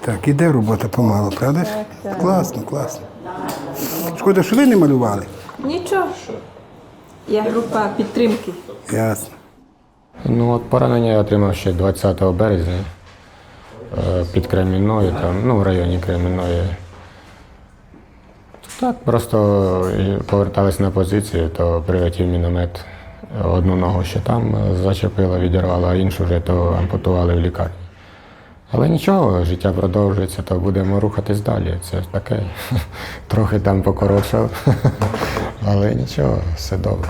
Так, іде робота помалу, правда? ж? Класно, класно. Шкода, що ви не малювали. Нічого. Я група підтримки. Ясно. Ну, от поранення я отримав ще 20 березня е, під Кремінною, там, ну, в районі Кремінної. Так, просто і повертались на позицію, то прилетів міномет. Одну ногу ще там зачепила, відірвала, а іншу вже то ампутували в лікарні. Але нічого, життя продовжується, то будемо рухатись далі. Це ж таке. Трохи там покоротшав. Але нічого, все добре.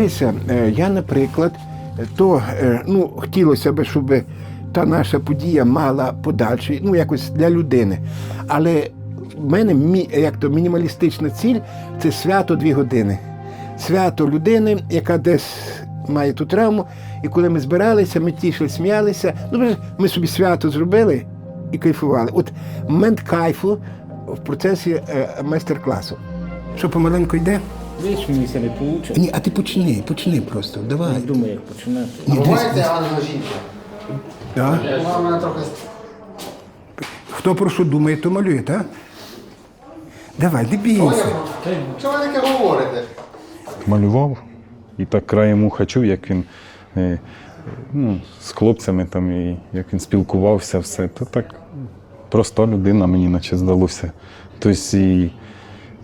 Дивися, е, я, наприклад, то е, ну, хотілося б, щоб та наша подія мала подальший, ну якось для людини. Але в мене як то мінімалістична ціль це свято дві години. Свято людини, яка десь має ту травму, і коли ми збиралися, ми тішили, сміялися. Ну, ми собі свято зробили і кайфували. От момент кайфу в процесі е, майстер-класу. Що помаленьку йде? Видиш, мені це не вийде. Ні, а ти почни, почни просто. Давай. Не думаю, як починати. Дивись, Буваєте ангел жінка? да. Вона мене трохи Хто про що думає, то малює, так? Давай, не бійся. Що ви таке говорите? малював і так краєм уха чув, як він е, ну, з хлопцями там, і як він спілкувався, все. То так проста людина, мені наче здалося. Тобто, і,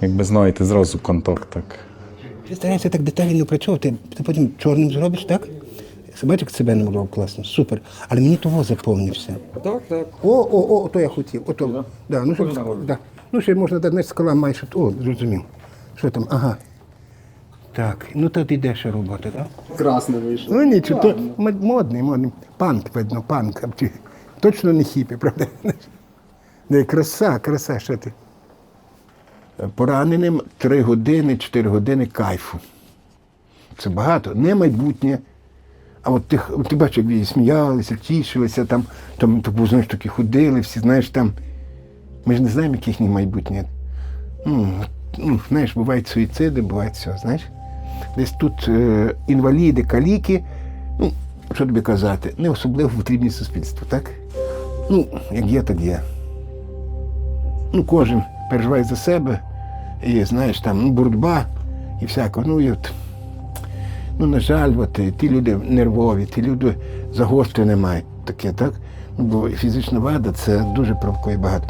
якби знаєте, зразу контакт так. Ти старайся так детально опрацьовувати, ти потім чорним зробиш, так? Як себе намалював класно, супер. Але мені того заповнився. Так, так. О, о, о, то я хотів. Ото. Да. ну, щоб, да. ну, ще можна дати, знаєш, скала майже. О, зрозумів. Що там? Ага. Так, ну тут іде ще робота, так? Красно вийшло. Ну нічого, то м- модний, модний. Панк, видно, панк. Точно не хіпі, правда? Не, краса, краса, що ти. Пораненим 3 години, 4 години кайфу. Це багато. Не майбутнє. А от ти, ти бачиш, як вони сміялися, тішилися, там, там тобі, знаєш, такі ходили, всі, знаєш, там. Ми ж не знаємо, яке їхнє майбутнє. Ну, ну, знаєш, бувають суїциди, бувають все, знаєш. Десь тут е, інваліди, каліки, ну, що тобі казати, не особливо потрібні суспільству, так? Ну, як є, так є. Ну, кожен переживає за себе, і знаєш, там ну, боротьба і всяко. Ну, і от, ну, на жаль, от, ті люди нервові, ті люди загострення мають таке, так? Ну, бо фізична вада це дуже провокує багато.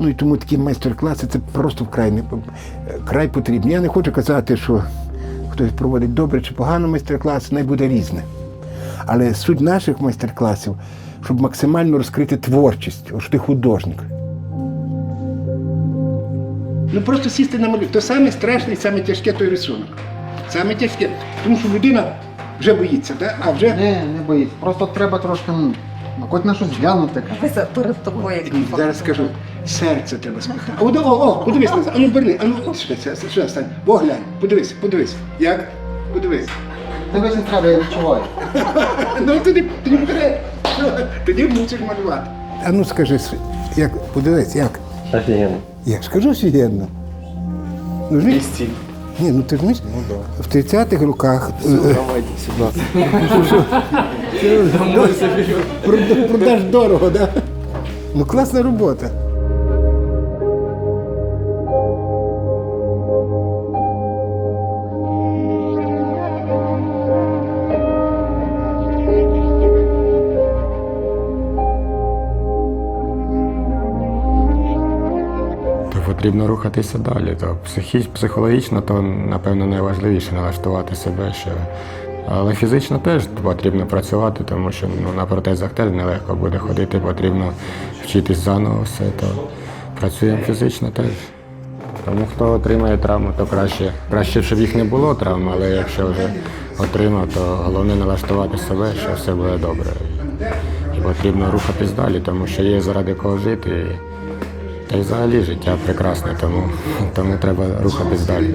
Ну і тому такі майстер-класи це просто вкрай не край потрібні. Я не хочу казати, що хтось проводить добре чи погано майстер-клас, не буде різне. Але суть наших майстер-класів, щоб максимально розкрити творчість, що ти художник. Ну просто сісти на малюнок. То саме страшне і саме тяжке той рисунок. Саме тяжке. Тому що людина вже боїться, да? а вже Ні, не боїться. Просто треба трошки, ну, ну, хоч на щось глянути. Ви перед тобою. як Ні, зараз скажу, серце треба спитати. О, о, о, подивись назад, а ну верни, а ну сюди, сюди стань. Поглянь, подивись, подивись. Як? Подивись. Тебе не треба, я відчуваю. Ну тоді, тоді буде. Тоді мусиш малювати. А ну скажи, як, подивись, як? Офігенно. Я ж кажу офігенно. Ну, ж ні- Ні, ну ти ж розумієш, в 30-х роках е, Давайте сюди. прода- продаж дорого, да? Ну класна робота. Потрібно рухатися далі. То психі, психологічно, то напевно найважливіше налаштувати себе ще. Але фізично теж потрібно працювати, тому що ну, на протезах теж нелегко буде ходити, потрібно вчитись заново все. То Працюємо фізично теж. Тому хто отримає травму, то краще. Краще, щоб їх не було травм, але якщо вже отримав, то головне налаштувати себе, що все буде добре. І потрібно рухатись далі, тому що є заради кого жити. Та й взагалі життя прекрасне, тому, тому треба рухатись далі.